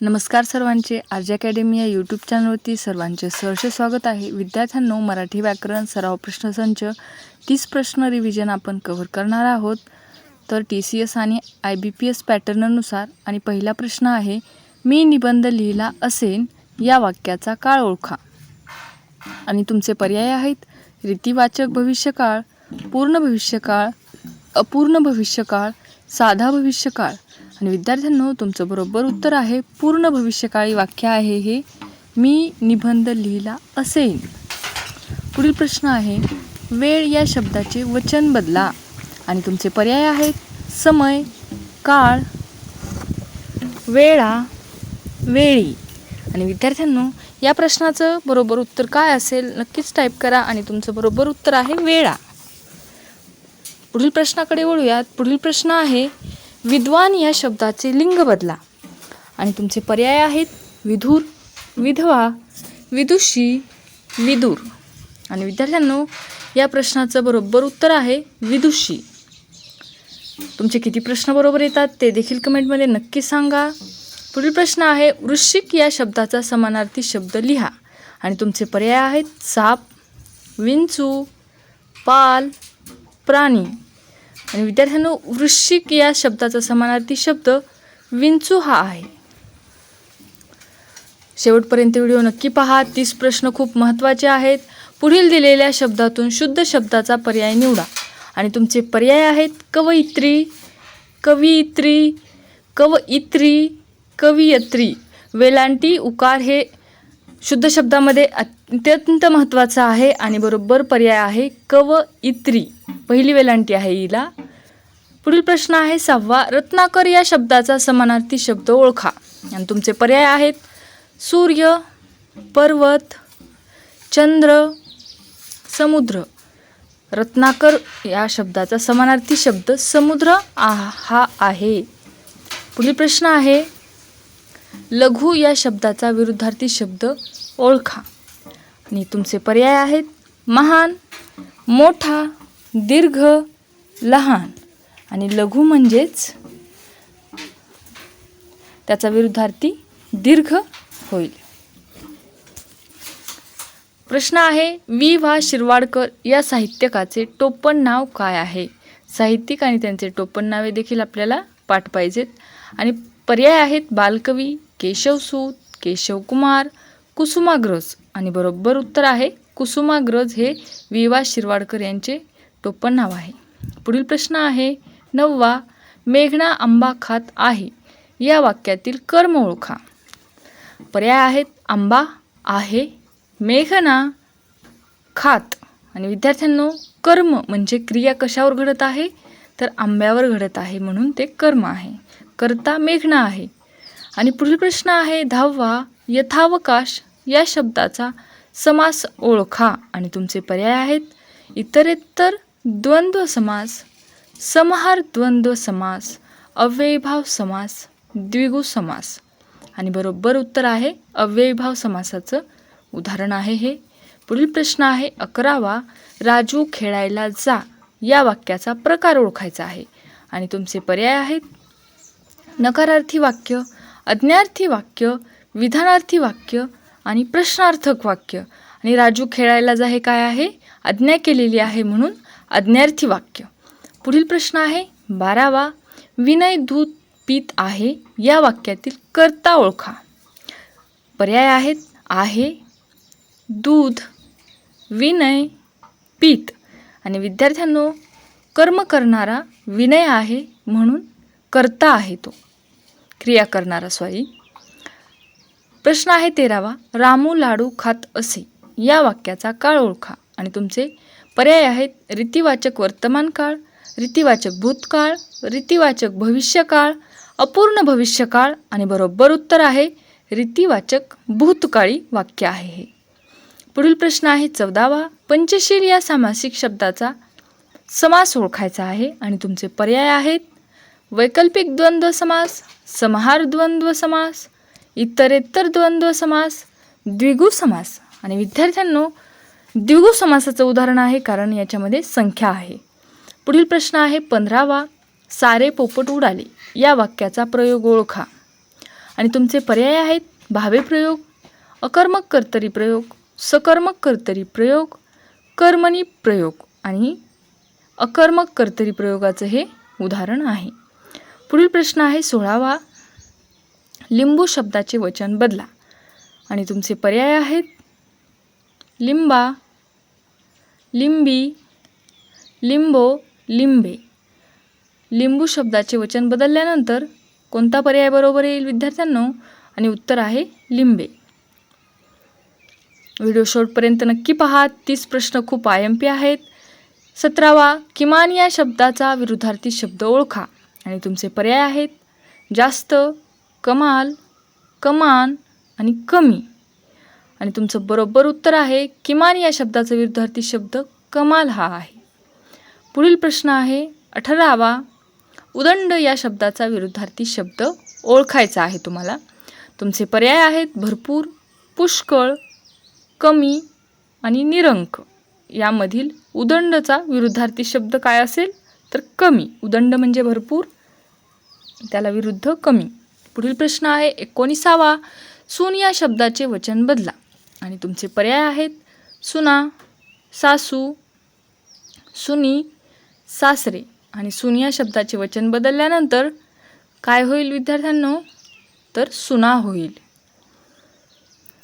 नमस्कार सर्वांचे. आर्ज अकॅडमी या यूट्यूब चॅनलवरती सर्वांचे सहर्ष स्वागत आहे. विद्यार्थ्यांनो मराठी व्याकरण सराव प्रश्नसंच तीस प्रश्न रिव्हिजन आपण कव्हर करणार आहोत. तर टी सी एस आणि आय बी पी एस पॅटर्ननुसार आणि पहिला प्रश्न आहे मी निबंध लिहिला असेन या वाक्याचा काळ ओळखा. आणि तुमचे पर्याय आहेत रीतिवाचक भविष्यकाळ पूर्ण भविष्यकाळ अपूर्ण भविष्यकाळ साधा भविष्यकाळ. आणि विद्यार्थ्यांनो तुमचं बरोबर उत्तर आहे. पूर्ण भविष्यकाळी वाक्य आहे हे. मी निबंध लिहिला असेन पुढील प्रश्न आहे वेळ या शब्दाचे वचन बदला. आणि तुमचे पर्याय आहेत समय काळ वेळा वेळी. आणि विद्यार्थ्यांनो या प्रश्नाचं बरोबर उत्तर काय असेल नक्कीच टाईप करा आणि तुमचं बरोबर उत्तर आहे वेळा. पुढील प्रश्नाकडे वळूयात. पुढील प्रश्न आहे विद्वान या शब्दाचे लिंग बदला. आणि तुमचे पर्याय आहेत विधूर विधवा विदुषी विदूर. आणि विद्यार्थ्यांनो या प्रश्नाचं बरोबर उत्तर आहे विदुषी. तुमचे किती प्रश्न बरोबर येतात ते देखील कमेंटमध्ये नक्की सांगा. पुढील प्रश्न आहे वृश्चिक या शब्दाचा समानार्थी शब्द लिहा. आणि तुमचे पर्याय आहेत साप विंचू पाल प्राणी. आणि विद्यार्थ्यांनो वृश्चिक या शब्दाचा समानार्थी शब्द विंचू हा आहे. शेवटपर्यंत व्हिडिओ नक्की पहा. तीस प्रश्न खूप महत्त्वाचे आहेत. पुढील दिलेल्या शब्दातून शुद्ध शब्दाचा पर्याय निवडा. आणि तुमचे पर्याय आहेत कवयित्री कवयित्री कवयित्री कवयित्री. वेलांटी उकार हे शुद्ध शब्दामध्ये अत्यंत महत्त्वाचं आहे आणि बरोबर पर्याय आहे कवयित्री. पहिली वेलांटी आहे हिला. पुढील प्रश्न आहे सहावा रत्नाकर या शब्दाचा समानार्थी शब्द ओळखा. आणि तुमचे पर्याय आहेत. सूर्य पर्वत चंद्र समुद्र. रत्नाकर या शब्दाचा समानार्थी शब्द समुद्र आ हा आहे. पुढील प्रश्न आहे लघु या शब्दाचा विरुद्धार्थी शब्द ओळखा. आणि तुमचे पर्याय आहेत. महान मोठा दीर्घ लहान. आणि लघु म्हणजेच त्याचा विरुद्धार्थी दीर्घ होईल. प्रश्न आहे वि वा शिरवाडकर या साहित्यकाचे टोपण नाव काय आहे? साहित्यिक आणि त्यांचे टोपण नावे देखील आपल्याला पाठ पाहिजेत आणि पर्याय आहेत बालकवी केशवसूत केशवकुमार कुसुमाग्रज. आणि बरोबर उत्तर आहे कुसुमाग्रज हे वि वा शिरवाडकर यांचे टोपण नाव आहे. पुढील प्रश्न आहे नववा मेघना आंबा खात आहे. या वाक्यातील कर्म ओळखा. पर्याय आहेत आंबा आहे मेघना खात. आणि विद्यार्थ्यांनो कर्म म्हणजे क्रिया कशावर घडत आहे? तर आंब्यावर घडत आहे म्हणून ते कर्म आहे. करता मेघना आहे. आणि पुढील प्रश्न आहे दहावा यथावकाश या शब्दाचा समास ओळखा. आणि तुमचे पर्याय आहेत इतरेतर द्वंद्व समास समहार द्वंद्व समास अव्ययभाव समास द्विगु समास. आणि बरोबर उत्तर आहे अव्ययभाव समासाचं उदाहरण आहे हे. पुढील प्रश्न आहे अकरावा राजू खेळायला जा या वाक्याचा प्रकार ओळखायचा आहे. आणि तुमचे पर्याय आहेत. नकारार्थी वाक्य अज्ञार्थी वाक्य विधानार्थी वाक्य आणि प्रश्नार्थक वाक्य. आणि राजू खेळायला जा हे काय आहे? आज्ञा केलेली आहे म्हणून अज्ञार्थी वाक्य. पुढील प्रश्न आहे बारावा विनय दूध पीत आहे या वाक्यातील कर्ता ओळखा. पर्याय आहेत आहे दूध विनय पीत. आणि विद्यार्थ्यांनो कर्म करणारा विनय आहे म्हणून कर्ता आहे तो. क्रिया करणारा सॉरी प्रश्न आहे तेरावा रामू लाडू खात असे या वाक्याचा काळ ओळखा. आणि तुमचे पर्याय आहेत. रीतिवाचक वर्तमान काळ रीतिवाचक भूतकाळ रीतिवाचक भविष्यकाळ अपूर्ण भविष्यकाळ आणि बरोबर उत्तर आहे रीतिवाचक भूतकाळी वाक्य आहे हे. पुढील प्रश्न आहे चौदावा. पंचशील या सामासिक शब्दाचा समास ओळखायचा आहे आणि तुमचे पर्याय आहेत. वैकल्पिक द्वंद्व समास समहार द्वंद्व समास इतरेतर द्वंद्व समास द्विगु समास. आणि विद्यार्थ्यांनो द्विगु समासाचं उदाहरण आहे कारण याच्यामध्ये संख्या आहे. पुढील प्रश्न आहे पंधरावा सारे पोपट उडाले या वाक्याचा प्रयोग ओळखा. आणि तुमचे पर्याय आहेत भावे प्रयोग अकर्मक कर्तरी प्रयोग सकर्मक कर्तरी प्रयोग कर्मणी प्रयोग आणि अकर्मक कर्तरी प्रयोगाचं हे उदाहरण आहे. पुढील प्रश्न आहे सोळावा लिंबू शब्दाचे वचन बदला. आणि तुमचे पर्याय आहेत लिंबा लिंबी लिंबो लिंबे. लिंबू शब्दाचे वचन बदलल्यानंतर कोणता पर्याय बरोबर येईल विद्यार्थ्यांनो? आणि उत्तर आहे लिंबे. व्हिडिओ शॉर्टपर्यंत नक्की पहा. तीस प्रश्न खूप आय एम पी आहेत. सतरावा किमान या शब्दाचा विरुद्धार्थी शब्द ओळखा. आणि तुमचे पर्याय आहेत. जास्त कमाल कमान आणि कमी. आणि तुमचं बरोबर उत्तर आहे किमान या शब्दाचा विरुद्धार्थी शब्द कमाल हा आहे. पुढील प्रश्न आहे अठरावा उदंड या शब्दाचा विरुद्धार्थी शब्द ओळखायचा आहे तुम्हाला. तुमचे पर्याय आहेत भरपूर पुष्कळ कमी आणि निरंक. यामधील उदंडचा विरुद्धार्थी शब्द काय असेल तर कमी. उदंड म्हणजे भरपूर त्याला विरुद्ध कमी. पुढील प्रश्न आहे एकोणीसावा सून या शब्दाचे वचन बदला. आणि तुमचे पर्याय आहेत. सुना सासू सुनी सासरे. आणि सुनी या शब्दाचे वचन बदलल्यानंतर काय होईल विद्यार्थ्यांनो? तर सुना होईल.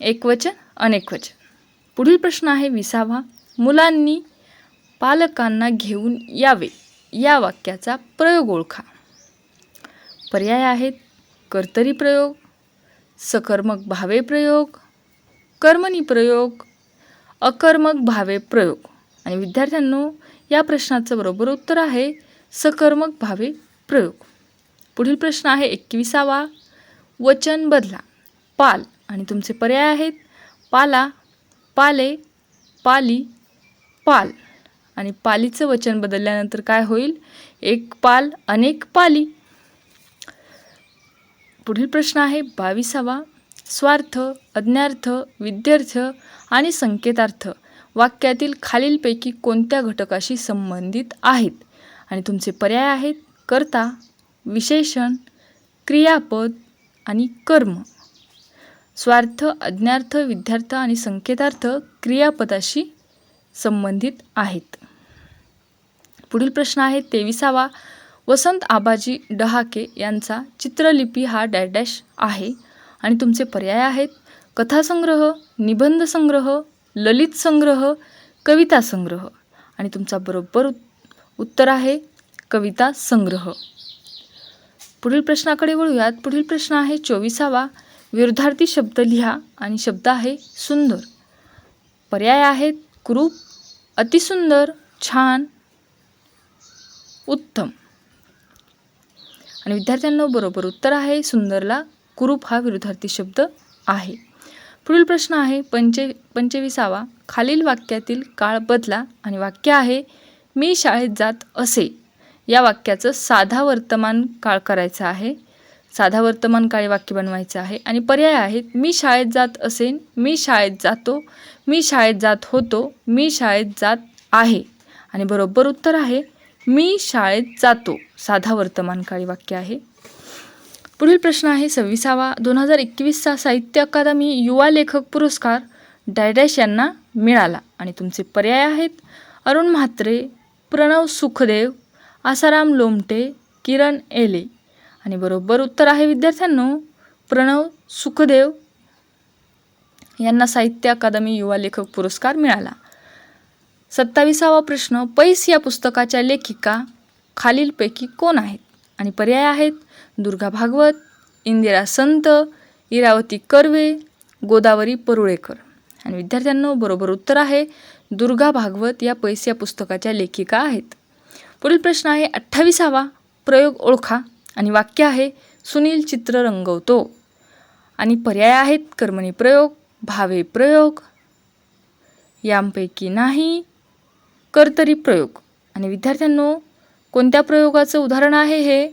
एक वचन अनेक वचन. पुढील प्रश्न आहे विसावा. मुलांनी पालकांना घेऊन यावे. या वाक्याचा प्रयोग ओळखा. पर्याय आहेत कर्तरी प्रयोग सकर्मक भावे प्रयोग कर्मणी प्रयोग अकर्मक भावे प्रयोग. आणि विद्यार्थ्यांनो या प्रश्नाचं बरोबर उत्तर आहे सकर्मक भावे प्रयोग. पुढील प्रश्न आहे एकविसावा. वचन बदला. पाल. आणि तुमचे पर्याय आहेत. पाला पाले पाली पाल. आणि पालीचं वचन बदलल्यानंतर काय होईल? एक पाल अनेक पाली. पुढील प्रश्न आहे बावीसावा. स्वार्थ अज्ञार्थ विद्यार्थ आणि संकेतार्थ वाक्यातील खालीलपैकी कोणत्या घटकाशी संबंधित आहेत? आणि तुमचे पर्याय आहेत कर्ता विशेषण क्रियापद आणि कर्म. स्वार्थ अज्ञार्थ विद्यार्थ आणि संकेतार्थ क्रियापदाशी संबंधित आहेत. पुढील प्रश्न आहे तेविसावा. वसंत आबाजी डहाके यांचा चित्रलिपी हा डॅश आहे. आणि तुमचे पर्याय आहेत. कथासंग्रह निबंध संग्रह ललित संग्रह कविता संग्रह. आणि तुमचा बरोबर उत्तर आहे कविता संग्रह. पुढील प्रश्नाकडे वळूयात. पुढील प्रश्न आहे चोवीसावा. विरुद्धार्थी शब्द लिहा आणि शब्द आहे सुंदर. पर्याय आहेत कुरूप अतिसुंदर छान उत्तम. आणि विद्यार्थ्यांना बरोबर उत्तर आहे सुंदरला कुरूप हा विरुद्धार्थी शब्द आहे. पुढील प्रश्न आहे पंचे पंचवीसावा खालील वाक्यातील काळ बदला आणि वाक्य आहे मी शाळेत जात असे. या वाक्याचं साधा वर्तमान काळ करायचं आहे. साधा वर्तमान काळी वाक्य बनवायचं आहे. आणि पर्याय आहेत मी शाळेत जात असेन मी शाळेत जातो मी शाळेत जात होतो मी शाळेत जात आहे. आणि बरोबर उत्तर आहे मी शाळेत जातो. साधा वर्तमान काळी वाक्य आहे. पुढील प्रश्न आहे सव्वीसावा. दोन हजार एकवीसचा साहित्य अकादमी युवा लेखक पुरस्कार डॅडॅश यांना मिळाला. आणि तुमचे पर्याय आहेत अरुण म्हात्रे प्रणव सुखदेव आसाराम लोमटे किरण एले. आणि बरोबर उत्तर आहे विद्यार्थ्यांनो प्रणव सुखदेव यांना साहित्य अकादमी युवा लेखक पुरस्कार मिळाला. सत्ताविसावा प्रश्न पैस या पुस्तकाच्या लेखिका खालीलपैकी कोण आहेत? आणि पर्याय आहेत. दुर्गा भागवत इंदिरा संत इरावती कर्वे गोदावरी परुळेकर. आणि विद्यार्थ्यांनो बरोबर उत्तर आहे दुर्गा भागवत या पैस या पुस्तकाच्या लेखिका आहेत. पुढील प्रश्न आहे अठ्ठावीसावा प्रयोग ओळखा आणि वाक्य आहे सुनील चित्र रंगवतो. आणि पर्याय आहेत कर्मणी प्रयोग भावे प्रयोग यांपैकी नाही कर्तरी प्रयोग. आणि विद्यार्थ्यांनो कोणत्या प्रयोगाचं उदाहरण आहे हे?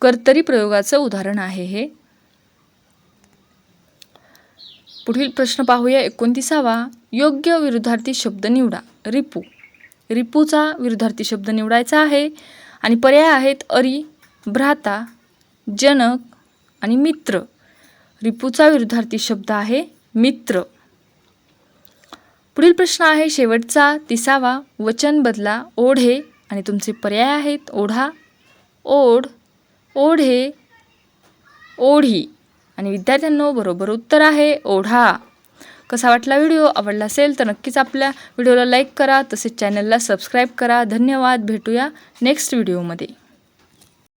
कर्तरी प्रयोगाचं उदाहरण आहे हे. पुढील प्रश्न पाहूया एकोणतीसावा. योग्य विरुद्धार्थी शब्द निवडा. रिपू. रिपूचा विरुद्धार्थी शब्द निवडायचा आहे आणि पर्याय आहेत अरी भ्राता जनक आणि मित्र. रिपूचा विरुद्धार्थी शब्द आहे मित्र. पुढील प्रश्न आहे शेवटचा. तिसावा वचन बदला. ओढे आणि तुमचे पर्याय आहेत. ओढा. ओढ. ओढे ओढी आणि विद्यार्थ्यांनो बरोबर उत्तर आहे ओढा. कसा वाटला व्हिडिओ? आवडला असेल तर नक्कीच आपल्या व्हिडिओला लाईक करा. तसेच चॅनलला सबस्क्राईब करा. धन्यवाद. भेटूया नेक्स्ट व्हिडिओमध्ये.